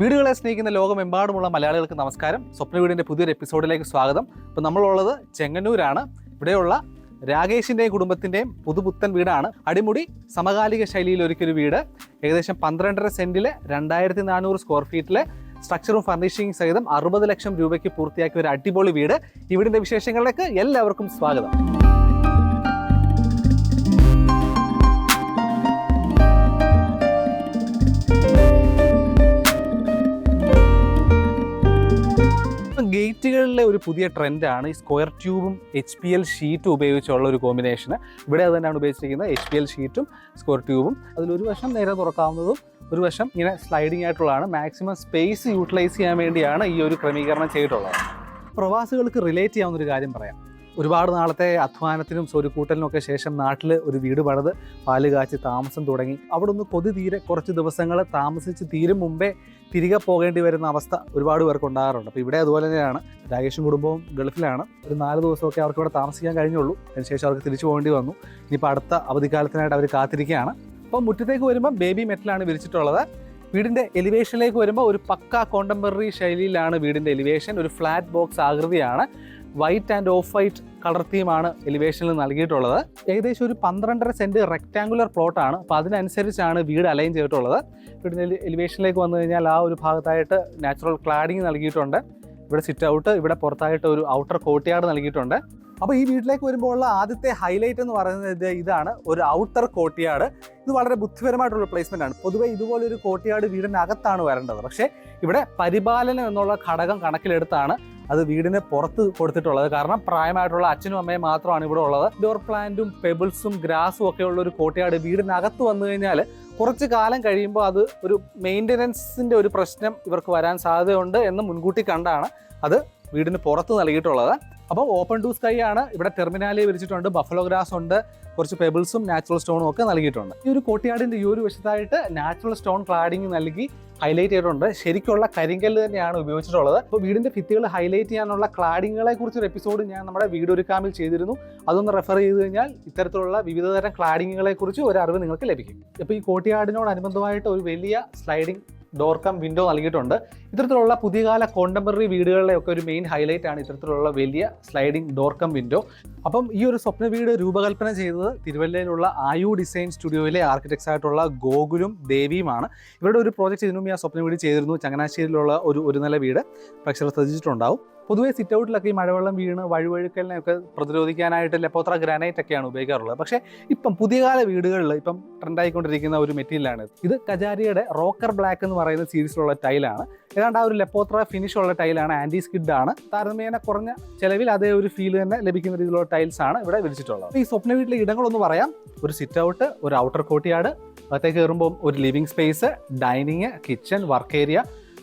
വീടുകളെ സ്നേഹിക്കുന്ന ലോകമെമ്പാടുമുള്ള മലയാളികൾക്ക് നമസ്കാരം. സ്വപ്ന വീടിന്റെ പുതിയൊരു എപ്പിസോഡിലേക്ക് സ്വാഗതം. ഇപ്പം നമ്മളുള്ളത് ചെങ്ങന്നൂരാണ്. ഇവിടെയുള്ള രാകേഷിന്റെയും കുടുംബത്തിന്റെയും പുതുപുത്തൻ വീടാണ്. അടിമുടി സമകാലിക ശൈലിയിൽ ഒരുക്കിയൊരു വീട്. ഏകദേശം പന്ത്രണ്ടര സെന്റിൽ രണ്ടായിരത്തി നാനൂറ് സ്ക്വയർ ഫീറ്റിലെ സ്ട്രക്ചറും ഫർണിഷിംഗ് സഹിതം അറുപത് ലക്ഷം രൂപയ്ക്ക് പൂർത്തിയാക്കിയ ഒരു അടിപൊളി വീട്. ഈ വീടിന്റെ വിശേഷങ്ങളിലേക്ക് എല്ലാവർക്കും സ്വാഗതം. ഗേറ്റുകളിലെ ഒരു പുതിയ ട്രെൻഡാണ് ഈ സ്ക്വയർ ട്യൂബും എച്ച് പി എൽ ഷീറ്റും ഉപയോഗിച്ചുള്ള ഒരു കോമ്പിനേഷന്. ഇവിടെ അത് തന്നെയാണ് ഉപയോഗിച്ചിരിക്കുന്നത്. എച്ച് പി എൽ ഷീറ്റും സ്ക്വയർ ട്യൂബും. അതിലൊരു വശം നേരെ തുറക്കാവുന്നതും ഒരു വശം ഇങ്ങനെ സ്ലൈഡിംഗ് ആയിട്ടുള്ളതാണ്. മാക്സിമം സ്പേസ് യൂട്ടിലൈസ് ചെയ്യാൻ വേണ്ടിയാണ് ഈ ഒരു ക്രമീകരണം ചെയ്തിട്ടുള്ളത്. പ്രവാസികൾക്ക് റിലേറ്റ് ചെയ്യാവുന്ന ഒരു കാര്യം പറയാം. ഒരുപാട് നാളത്തെ അധ്വാനത്തിനും സ്വരുക്കൂട്ടലിനൊക്കെ ശേഷം നാട്ടിൽ ഒരു വീട് പണിത് പാൽ കാച്ചി താമസം തുടങ്ങി. അവിടെ ഒന്ന് കൊതി തീരെ കുറച്ച് ദിവസങ്ങൾ താമസിച്ച് തീരും മുമ്പേ തിരികെ പോകേണ്ടി വരുന്ന അവസ്ഥ ഒരുപാട് പേർക്ക് ഉണ്ടാകാറുണ്ട്. അപ്പോൾ ഇവിടെ അതുപോലെ തന്നെയാണ്. രാകേഷും കുടുംബവും ഗൾഫിലാണ്. ഒരു നാല് ദിവസമൊക്കെ അവർക്ക് ഇവിടെ താമസിക്കാൻ കഴിഞ്ഞുള്ളൂ. അതിനുശേഷം അവർക്ക് തിരിച്ചു പോകേണ്ടി വന്നു. ഇനിയിപ്പോൾ അടുത്ത അവധിക്കാലത്തിനായിട്ട് അവർ കാത്തിരിക്കുകയാണ്. അപ്പോൾ മുറ്റത്തേക്ക് വരുമ്പോൾ ബേബി മെറ്റലാണ് വിരിച്ചിട്ടുള്ളത്. വീടിന്റെ എലിവേഷനിലേക്ക് വരുമ്പോൾ ഒരു പക്ക കോണ്ടംപററി ശൈലിയിലാണ് വീടിന്റെ എലിവേഷൻ. ഒരു flat box ആകൃതിയാണ്. White and off white colour തീമാണ് എലിവേഷനിൽ നൽകിയിട്ടുള്ളത്. ഏകദേശം ഒരു പന്ത്രണ്ടര സെന്റ് റെക്ടാങ്കുലർ പ്ലോട്ടാണ് അപ്പോൾ അതിനനുസരിച്ചാണ് വീട് അലൈൻ ചെയ്തിട്ടുള്ളത്. വീടിന്റെ എലിവേഷനിലേക്ക് വന്നു കഴിഞ്ഞാൽ ആ ഒരു ഭാഗത്തായിട്ട് നാച്ചുറൽ ക്ലാഡിങ് നൽകിയിട്ടുണ്ട്. ഇവിടെ സിറ്റ് ഔട്ട് ഇവിടെ പുറത്തായിട്ട് ഒരു ഔട്ടർ കോട്ടിയാട് നൽകിയിട്ടുണ്ട്. അപ്പോൾ ഈ വീട്ടിലേക്ക് വരുമ്പോൾ ഉള്ള ആദ്യത്തെ ഹൈലൈറ്റ് എന്ന് പറയുന്നത് ഇതാണ്. ഒരു ഔട്ടർ കോട്ടിയാട് ഇത് വളരെ ബുദ്ധിപരമായിട്ടുള്ള പ്ലേസ്മെന്റ് ആണ്. പൊതുവെ ഇതുപോലെ ഒരു കോട്ടിയാട് വീടിനകത്താണ് വരേണ്ടത്. പക്ഷേ ഇവിടെ പരിപാലനം എന്നുള്ള ഘടകം കണക്കിലെടുത്താണ് അത് വീടിന് പുറത്ത് കൊടുത്തിട്ടുള്ളത്. കാരണം പ്രായമായിട്ടുള്ള അച്ഛനും അമ്മയും മാത്രമാണ് ഇവിടെ ഉള്ളത്. ഡോർ പ്ലാന്റും പെബിൾസും ഗ്രാസും ഒക്കെ ഉള്ള ഒരു കോട്ടയാട് വീടിനകത്ത് വന്നു കഴിഞ്ഞാൽ കുറച്ച് കാലം കഴിയുമ്പോൾ അത് ഒരു മെയിന്റനൻസിന്റെ ഒരു പ്രശ്നം ഇവർക്ക് വരാൻ സാധ്യതയുണ്ട് എന്ന് മുൻകൂട്ടി കണ്ടാണ് അത് വീടിന് പുറത്ത് നൽകിയിട്ടുള്ളത്. അപ്പോൾ ഓപ്പൺ ടു സ്കൈ ആണ് ഇവിടെ ടെർമിനാലി വിരിച്ചിട്ടുണ്ട്. ബഫലോ ഗ്രാസ് ഉണ്ട്. കുറച്ച് പെബിൾസും നാച്ചുറൽ സ്റ്റോണും ഒക്കെ നൽകിയിട്ടുണ്ട്. ഈ ഒരു കോട്ടിയാടിന്റെ ഈ ഒരു വശത്തായിട്ട് നാച്ചുറൽ സ്റ്റോൺ ക്ലാഡിങ് നൽകി ഹൈലൈറ്റ് ചെയ്തിട്ടുണ്ട്. ശരിക്കുള്ള കരിങ്കല്ല് തന്നെയാണ് ഉപയോഗിച്ചിട്ടുള്ളത്. അപ്പോൾ വീടിന്റെ ഭിത്തികൾ ഹൈലൈറ്റ് ചെയ്യാനുള്ള ക്ലാഡിങ്ങുകളെ കുറിച്ചൊരു എപ്പിസോഡ് ഞാൻ നമ്മുടെ വീട് ഒരു കാമിൽ ചെയ്തിരുന്നു. അതൊന്ന് റെഫർ ചെയ്ത് കഴിഞ്ഞാൽ ഇത്തരത്തിലുള്ള വിവിധതരം ക്ലാഡിങ്ങുകളെ കുറിച്ച് ഒരു അറിവ് നിങ്ങൾക്ക് ലഭിക്കും. അപ്പോൾ ഈ കോട്ടിയാടിനോടനുബന്ധമായിട്ട് ഒരു വലിയ സ്ലൈഡിംഗ് ഡോർ കം വിൻഡോ നൽകിയിട്ടുണ്ട്. ഇത്തരത്തിലുള്ള പുതിയ കാല കോണ്ടംപററി വീടുകളിലെ ഒക്കെ ഒരു മെയിൻ ഹൈലൈറ്റ് ആണ് ഇത്തരത്തിലുള്ള വലിയ സ്ലൈഡിംഗ് ഡോർക്കം വിൻഡോ. അപ്പം ഈ ഒരു സ്വപ്ന വീട് രൂപകൽപ്പന ചെയ്തത് തിരുവല്ലയിലുള്ള ആയു ഡിസൈൻ സ്റ്റുഡിയോയിലെ ആർക്കിടെക്ട്സ് ആയിട്ടുള്ള ഗോകുലും ദേവിയുമാണ്. ഇവരുടെ ഒരു പ്രോജക്റ്റ് ഇതിനും ആ സ്വപ്ന വീട് ചെയ്തിരുന്നു. ചങ്ങനാശ്ശേരിയിലുള്ള ഒരു ഒരു നില വീട്. പ്രേക്ഷകർ ശ്രദ്ധിച്ചിട്ടുണ്ടാവും. പൊതുവേ സിറ്റ് ഔട്ടിലൊക്കെ ഈ മഴവെള്ളം വീണ് വഴുവഴുക്കലിനെയൊക്കെ പ്രതിരോധിക്കാനായിട്ട് ലെപ്പോത്ര ഗ്രാനൈറ്റ് ഒക്കെയാണ് ഉപയോഗിക്കാറുള്ളത്. പക്ഷേ ഇപ്പം പുതിയകാല വീടുകളിൽ ഇപ്പം ട്രെൻഡായിക്കൊണ്ടിരിക്കുന്ന ഒരു മെറ്റീരിയലാണ് ഇത്. കജാരിയുടെ റോക്കർ ബ്ലാക്ക് എന്ന് പറയുന്ന സീരീസിലുള്ള ടൈലാണ് ഏതാണ്ട് ആ ഒരു ലെപ്പോത്ര ഫിനിഷ് ഉള്ള ടൈലാണ് ആന്റി സ്കിഡ് ആണ്. താരതമ്യേന കുറഞ്ഞ ചിലവിൽ അതേ ഒരു ഫീൽ തന്നെ ലഭിക്കുന്ന രീതിയിലുള്ള ടൈൽസ് ആണ് ഇവിടെ വിരിച്ചിട്ടുള്ളത്. ഈ സ്വപ്ന വീട്ടിലെ ഇടങ്ങളൊന്ന് പറയാം. ഒരു സിറ്റ് ഔട്ട് ഒരു ഔട്ടർ കോട്ടിയാട് അകത്തേക്ക് കയറുമ്പോൾ ഒരു living space dining kitchen work area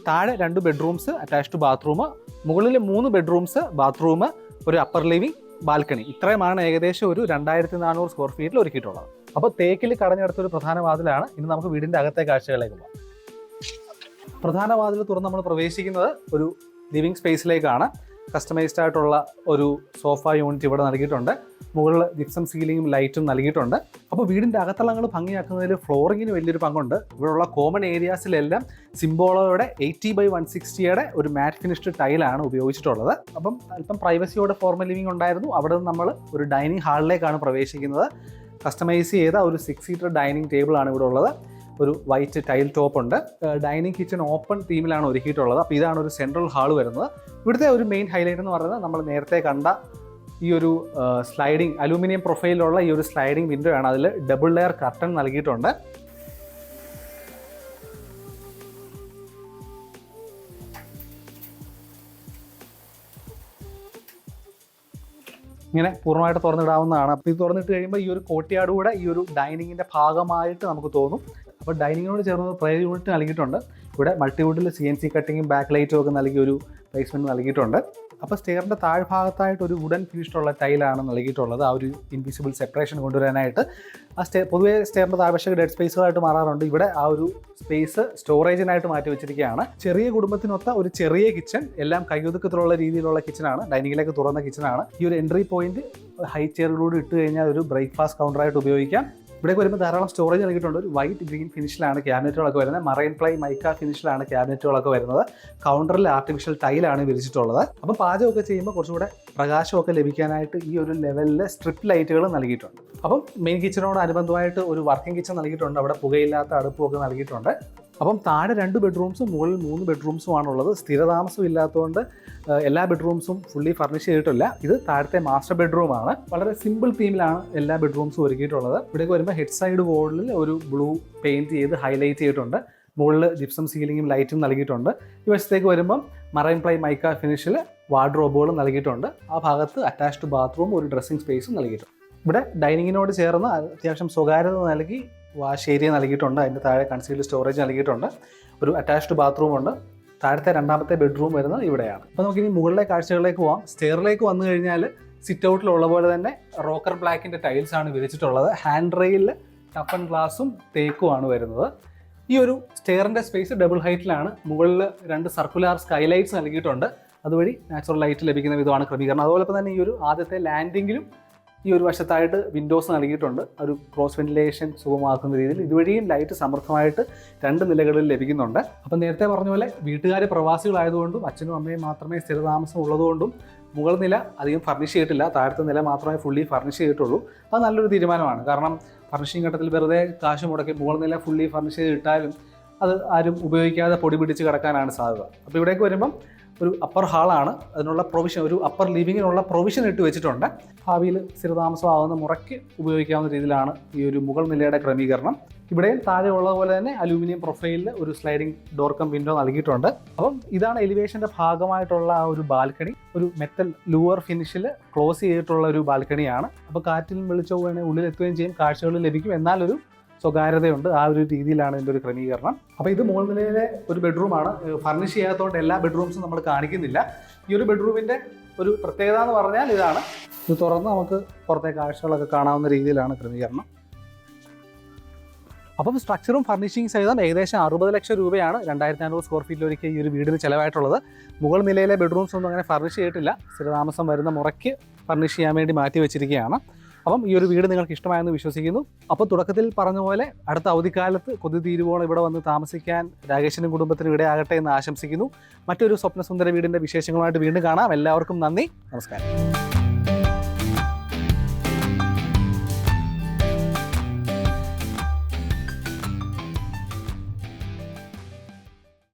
താഴെ രണ്ട് ബെഡ്റൂംസ് അറ്റാച്ച്ഡ് ബാത്റൂം മുകളിൽ മൂന്ന് ബെഡ്റൂംസ് ബാത്റൂം ഒരു അപ്പർ ലിവിംഗ് ബാൽക്കണി ഇത്രയുമാണ് ഏകദേശം ഒരു രണ്ടായിരത്തി നാനൂറ് സ്ക്വയർ ഫീറ്റിൽ ഒരുക്കിയിട്ടുള്ളത്. അപ്പോൾ തേക്കിൽ കടഞ്ഞെടുത്ത ഒരു പ്രധാന വാതിലാണ്. ഇനി നമുക്ക് വീടിന്റെ അകത്തെ കാഴ്ചകളിലേക്ക് പോകാം. പ്രധാന വാതിൽ തുറന്ന് നമ്മൾ പ്രവേശിക്കുന്നത് ഒരു ലിവിംഗ് സ്പേസിലേക്കാണ് കസ്റ്റമൈസ്ഡ് ആയിട്ടുള്ള ഒരു സോഫ യൂണിറ്റ് ഇവിടെ നൽകിയിട്ടുണ്ട്. മുകളിൽ ജിപ്സം സീലിംഗും ലൈറ്റും നൽകിയിട്ടുണ്ട്. അപ്പോൾ വീടിന്റെ അകത്തളങ്ങൾ ഭംഗിയാക്കുന്നതിൽ ഫ്ലോറിങ്ങിന് വലിയൊരു പങ്കുണ്ട്. ഇവിടെയുള്ള കോമൺ ഏരിയാസിലെല്ലാം സിംബോളോയുടെ എയ്റ്റി ബൈ വൺ സിക്സ്റ്റിയുടെ ഒരു മാറ്റ് ഫിനിഷ്ഡ് ടൈലാണ് ഉപയോഗിച്ചിട്ടുള്ളത്. അപ്പം അല്പം പ്രൈവസിയോടെ ഫോർമൽ ലിവിംഗ് ഉണ്ടായിരുന്നു. അവിടെ നിന്ന് നമ്മൾ ഒരു ഡൈനിങ് ഹാളിലേക്കാണ് പ്രവേശിക്കുന്നത്. കസ്റ്റമൈസ് ചെയ്ത ഒരു സിക്സ് സീറ്റർ ഡൈനിങ് ടേബിളാണ് ഇവിടെ ഉള്ളത്. ഒരു വൈറ്റ് ടൈൽ ടോപ്പ് ഉണ്ട്. ഡൈനിങ് കിച്ചൺ ഓപ്പൺ തീമിലാണ് ഒരുക്കിയിട്ടുള്ളത്. അപ്പോൾ ഇതാണ് ഒരു സെൻട്രൽ ഹാൾ വരുന്നത്. ഇവിടുത്തെ ഒരു മെയിൻ ഹൈലൈറ്റ് എന്ന് പറയുന്നത് നമ്മൾ നേരത്തെ കണ്ട ഈ ഒരു സ്ലൈഡിംഗ് അലൂമിനിയം പ്രൊഫൈലുള്ള ഈ ഒരു സ്ലൈഡിംഗ് വിൻഡോ ആണ്. അതിൽ ഡബിൾ ലെയർ കർട്ടൺ നൽകിയിട്ടുണ്ട്. ഇങ്ങനെ പൂർണമായിട്ട് തുറന്നിടാവുന്നതാണ്. അപ്പോൾ ഇത് തുറന്നിട്ട് കഴിയുമ്പോൾ ഈ ഒരു കോട്ടിയാട് കൂടെ ഈ ഒരു ഡൈനിങ്ങിന്റെ ഭാഗമായിട്ട് നമുക്ക് തോന്നും. അപ്പോൾ ഡൈനിങ്ങിനോട് ചേർന്ന് പ്രൈവറ്റ് യൂണിറ്റ് നൽകിയിട്ടുണ്ട്. ഇവിടെ മൾട്ടിവുഡിൽ സി എൻ സി കട്ടിങ്ങും ബാക്ക് ലൈറ്റും ഒക്കെ നൽകിയ ഒരു പ്ലേസ്മെന്റ് നൽകിയിട്ടുണ്ട്. അപ്പോൾ സ്റ്റെയറിന്റെ താഴ്ഭാഗത്തായിട്ട് ഒരു വുഡൻ ഫിനിഷ്ഡുള്ള ടൈലാണ് നൽകിയിട്ടുള്ളത്. ആ ഒരു ഇൻവിസിബിൾ സെപ്പറേഷൻ കൊണ്ടുവരാനായിട്ട്. ആ സ്റ്റേ പൊതുവേ സ്റ്റെയറിന്റെ താഴ്വശക്ക് ഡെഡ് സ്പേസുകളായിട്ട് മാറാറുണ്ട്. ഇവിടെ ആ ഒരു സ്പേസ് സ്റ്റോറേജിനായിട്ട് മാറ്റി വെച്ചിരിക്കുകയാണ്. ചെറിയ കുടുംബത്തിനൊത്ത ഒരു ചെറിയ കിച്ചൺ എല്ലാം കൈയൊതുക്കത്തിലുള്ള രീതിയിലുള്ള കിച്ചണാണ് ഡൈനിങ്ങിലേക്ക് തുറന്ന കിച്ചണാണ് ഈ ഒരു എൻട്രി പോയിന്റ് ഹൈ ചെയറിലൂടെ ഇട്ട് കഴിഞ്ഞാൽ ഒരു ബ്രേക്ക്ഫാസ്റ്റ് കൗണ്ടറായിട്ട് ഉപയോഗിക്കാം. ഇവിടേക്ക് വരുമ്പോൾ ധാരാളം സ്റ്റോറേജ് നൽകിയിട്ടുണ്ട് ഒരു വൈറ്റ് ഗ്രീൻ ഫിനിഷിലാണ് ക്യാബിനറ്റുകളൊക്കെ വരുന്നത്. മറൈൻ പ്ലൈ മൈക്ക ഫിനിഷിലാണ് ക്യാബിനറ്റുകളൊക്കെ വരുന്നത്. കൗണ്ടറിൽ ആർട്ടിഫിഷ്യൽ ടൈലാണ് വിരിച്ചിട്ടുള്ളത്. അപ്പോൾ പാചകമൊക്കെ ചെയ്യുമ്പോൾ കുറച്ചുകൂടെ പ്രകാശമൊക്കെ ലഭിക്കാനായിട്ട് ഈ ഒരു ലെവലിൽ സ്ട്രിപ്പ് ലൈറ്റുകൾ നൽകിയിട്ടുണ്ട്. അപ്പം മെയിൻ കിച്ചനോട് അനുബന്ധമായിട്ട് ഒരു വർക്കിംഗ് കിച്ചൺ നൽകിയിട്ടുണ്ട്. അവിടെ പുകയില്ലാത്ത അടുപ്പമൊക്കെ നൽകിയിട്ടുണ്ട്. അപ്പം താഴെ രണ്ട് ബെഡ്റൂംസും മുകളിൽ മൂന്ന് ബെഡ്റൂംസും ഉള്ളത് സ്ഥിരതാമസം ഇല്ലാത്തതുകൊണ്ട് എല്ലാ ബെഡ്റൂംസും ഫുള്ളി ഫർണിഷ് ചെയ്തിട്ടില്ല. ഇത് താഴത്തെ മാസ്റ്റർ ബെഡ്റൂമാണ് വളരെ സിമ്പിൾ തീമിലാണ് എല്ലാ ബെഡ്റൂംസും ഒരുക്കിയിട്ടുള്ളത്. ഇവിടേക്ക് വരുമ്പോൾ ഹെഡ് സൈഡ് വോളിൽ ഒരു ബ്ലൂ പെയിന്റ് ചെയ്ത് ഹൈലൈറ്റ് ചെയ്തിട്ടുണ്ട്. മുകളിൽ ജിപ്സം സീലിങ്ങും ലൈറ്റും നൽകിയിട്ടുണ്ട്. ഈ വശത്തേക്ക് വരുമ്പം മറൈൻ പ്ലൈ മൈക്ക ഫിനിഷിൽ വാർഡ്രോബുകൾ നൽകിയിട്ടുണ്ട്. ആ ഭാഗത്ത് അറ്റാച്ച്ഡ് ബാത്റൂം ഒരു ഡ്രസ്സിംഗ് സ്പേസും നൽകിയിട്ടുണ്ട്. ഇവിടെ ഡൈനിങ്ങിനോട് ചേർന്ന് അത്യാവശ്യം സ്വകാര്യത നൽകി വാഷ് ഏരിയ നൽകിയിട്ടുണ്ട്. അതിന്റെ താഴെ കൺസീൽഡ് സ്റ്റോറേജ് നൽകിയിട്ടുണ്ട്. ഒരു അറ്റാച്ച്ഡ് ബാത്റൂം ഉണ്ട്. താഴത്തെ രണ്ടാമത്തെ ബെഡ്റൂം വരുന്നത് ഇവിടെയാണ്. അപ്പോൾ നമുക്ക് ഇനി മുകളിലെ കാഴ്ചകളിലേക്ക് പോകാം സ്റ്റെയറിലേക്ക് വന്നു കഴിഞ്ഞാൽ സിറ്റ് ഔട്ടിലുള്ള പോലെ തന്നെ റോക്കർ ബ്ലാക്കിന്റെ ടൈൽസ് ആണ് വിരിച്ചിട്ടുള്ളത്. ഹാൻഡ് റെയിലിൽ ടഫൻ ഗ്ലാസും തേക്കുമാണ് വരുന്നത്. ഈ ഒരു സ്റ്റെയറിന്റെ സ്പേസ് ഡബിൾ ഹൈറ്റിലാണ് മുകളിൽ രണ്ട് സർക്കുലാർ സ്കൈലൈറ്റ്സ് നൽകിയിട്ടുണ്ട്. അതുവഴി നാച്ചുറൽ ലൈറ്റ് ലഭിക്കുന്ന വിധമാണ് ക്രമീകരണം. അതുപോലെ തന്നെ ഈ ഒരു ആദ്യത്തെ ലാൻഡിങ്ങിലും ഈ ഒരു വശത്തായിട്ട് വിൻഡോസ് നൽകിയിട്ടുണ്ട്. ഒരു ക്രോസ് വെന്റിലേഷൻ സുഖമാക്കുന്ന രീതിയിൽ ഇതുവഴിയും ലൈറ്റ് സമർത്ഥമായിട്ട് രണ്ട് നിലകളിൽ ലഭിക്കുന്നുണ്ട്. അപ്പം നേരത്തെ പറഞ്ഞ പോലെ വീട്ടുകാർ പ്രവാസികളായതുകൊണ്ടും അച്ഛനും അമ്മയും മാത്രമേ സ്ഥിരതാമസം ഉള്ളതുകൊണ്ടും മുകൾ നില അധികം ഫർണിഷ് ചെയ്തിട്ടില്ല. താഴത്തെ നില മാത്രമേ ഫുള്ളി ഫർണിഷ് ചെയ്തിട്ടുള്ളൂ. അത് നല്ലൊരു തീരുമാനമാണ്. കാരണം ഫർണിഷിംഗ് ഘട്ടത്തിൽ വെറുതെ കാശ് മുടക്കി മുകൾ നില ഫുള്ളി ഫർണിഷ് ചെയ്തിട്ടാലും അത് ആരും ഉപയോഗിക്കാതെ പൊടി പിടിച്ച് കിടക്കാനാണ് സാധ്യത. അപ്പോൾ ഇവിടേക്ക് വരുമ്പം ഒരു അപ്പർ ഹാളാണ് അതിനുള്ള പ്രൊവിഷൻ ഒരു അപ്പർ ലിവിങ്ങിനുള്ള പ്രൊവിഷൻ ഇട്ട് വെച്ചിട്ടുണ്ട്. ഭാവിയിൽ സ്ഥിരതാമസമാകുന്ന മുറയ്ക്ക് ഉപയോഗിക്കാവുന്ന രീതിയിലാണ് ഈ ഒരു മുകൾ നിലയുടെ ക്രമീകരണം. ഇവിടെയും താഴെ ഉള്ള പോലെ തന്നെ അലൂമിനിയം പ്രൊഫൈലിൽ ഒരു സ്ലൈഡിംഗ് ഡോർ കം വിൻഡോ നൽകിയിട്ടുണ്ട്. അപ്പം ഇതാണ് എലിവേഷന്റെ ഭാഗമായിട്ടുള്ള ആ ഒരു ബാൽക്കണി. ഒരു മെറ്റൽ ലൂവർ ഫിനിഷിൽ ക്ലോസ് ചെയ്തിട്ടുള്ള ഒരു ബാൽക്കണിയാണ്. അപ്പോൾ കാറ്റിൽ വെളിച്ചവും ഉള്ളിൽ എത്തുകയും ചെയ്യും കാഴ്ചകൾ ലഭിക്കും. എന്നാലൊരു സ്വകാര്യതയുണ്ട്. ആ ഒരു രീതിയിലാണ് ഇതിന്റെ ഒരു ക്രമീകരണം. അപ്പോൾ ഇത് മുകൾ നിലയിലെ ഒരു ബെഡ്റൂമാണ് ഫർണിഷ് ചെയ്യാത്തതുകൊണ്ട് എല്ലാ ബെഡ്റൂംസും നമ്മൾ കാണിക്കുന്നില്ല. ഈ ഒരു ബെഡ്റൂമിന്റെ ഒരു പ്രത്യേകത എന്ന് പറഞ്ഞാൽ ഇതാണ്. ഇത് തുറന്ന് നമുക്ക് പുറത്തെ കാഴ്ചകളൊക്കെ കാണാവുന്ന രീതിയിലാണ് ക്രമീകരണം. അപ്പം സ്ട്രക്ചറും ഫർണിഷിംഗ് സഹിതം ഏകദേശം അറുപത് ലക്ഷം രൂപയാണ് രണ്ടായിരത്തി അഞ്ഞൂറ് സ്ക്വയർ ഫീറ്റിൽ ഒരുക്കിയ ഈ ഒരു വീടിന് ചിലവായിട്ടുള്ളത്. മുകൾ നിലയിലെ ബെഡ്റൂംസ് ഒന്നും അങ്ങനെ ഫർണിഷ് ചെയ്തിട്ടില്ല. സ്ഥിരതാമസം വരുന്ന മുറയ്ക്ക് ഫർണിഷ് ചെയ്യാൻ വേണ്ടി മാറ്റി വെച്ചിരിക്കുകയാണ്. അപ്പം ഈ ഒരു വീട് നിങ്ങൾക്ക് ഇഷ്ടമായെന്ന് വിശ്വസിക്കുന്നു. അപ്പോൾ തുടക്കത്തിൽ പറഞ്ഞ പോലെ അടുത്ത അവധിക്കാലത്ത് കൊതി തീരുവോളം ഇവിടെ വന്ന് താമസിക്കാൻ രാകേഷിനും കുടുംബത്തിനും ഇടയാകട്ടെ എന്ന് ആശംസിക്കുന്നു. മറ്റൊരു സ്വപ്നസുന്ദര വീടിന്റെ വിശേഷങ്ങളുമായിട്ട് വീണ്ടും കാണാം. എല്ലാവർക്കും നന്ദി. നമസ്കാരം.